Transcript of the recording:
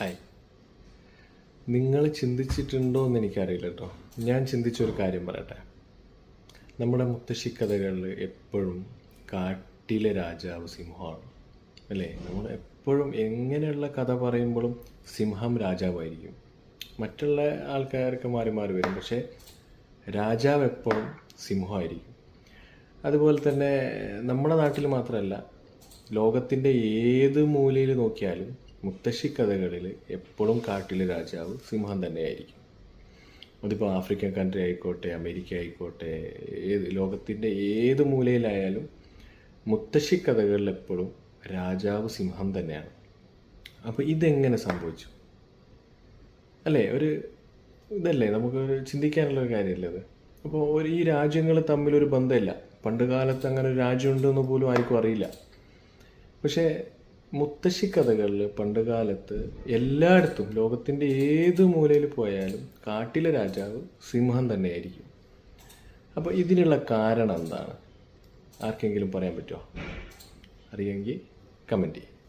Hi. നിങ്ങൾ ചിന്തിച്ചിട്ടുണ്ടോ എന്ന് എനിക്കറിയില്ല കേട്ടോ ഞാൻ ചിന്തിച്ചൊരു കാര്യം പറയട്ടെ. നമ്മുടെ മുത്തശ്ശി കഥകളിൽ എപ്പോഴും കാട്ടിലെ രാജാവ് സിംഹമാണ്. അല്ലേ? നമ്മൾ എപ്പോഴും എങ്ങനെയുള്ള കഥ പറയുമ്പോഴും സിംഹം രാജാവായിരിക്കും. മറ്റുള്ള ആൾക്കാരൊക്കെ മാറി മാറി വരും. പക്ഷേ രാജാവ് എപ്പോഴും സിംഹമായിരിക്കും. അതുപോലെ തന്നെ നമ്മുടെ നാട്ടിൽ മാത്രമല്ല ലോകത്തിന്റെ ഏത് മൂലയിൽ നോക്കിയാലും മുത്തശ്ശി കഥകളിൽ എപ്പോഴും കാട്ടിലെ രാജാവ് സിംഹം തന്നെയായിരിക്കും. അതിപ്പോൾ ആഫ്രിക്കൻ കൺട്രി ആയിക്കോട്ടെ അമേരിക്ക ആയിക്കോട്ടെ ഏത് ലോകത്തിന്റെ ഏത് മൂലയിലായാലും മുത്തശ്ശി കഥകളിൽ എപ്പോഴും രാജാവ് സിംഹം തന്നെയാണ്. അപ്പോൾ ഇതെങ്ങനെ സംഭവിച്ചു? അല്ലേ ഒരു ഇതല്ലേ നമുക്ക് ചിന്തിക്കാനുള്ള ഒരു കാര്യമല്ലേ അത്? അപ്പോൾ ഒരു ഈ രാജ്യങ്ങൾ തമ്മിലൊരു ബന്ധമില്ല. പണ്ട് കാലത്ത് അങ്ങനെ ഒരു രാജ്യമുണ്ടെന്ന് പോലും ആർക്കും അറിയില്ല. പക്ഷേ മുത്തശ്ശി കഥകളിൽ പണ്ട് കാലത്ത് എല്ലായിടത്തും ലോകത്തിന്റെ ഏത് മൂലയിൽ പോയാലും കാട്ടിലെ രാജാവ് സിംഹം തന്നെയായിരിക്കും. അപ്പോൾ ഇതിനുള്ള കാരണം എന്താണ്? ആർക്കെങ്കിലും പറയാൻ പറ്റുമോ അറിയെങ്കിൽ കമന്റ് ചെയ്യും.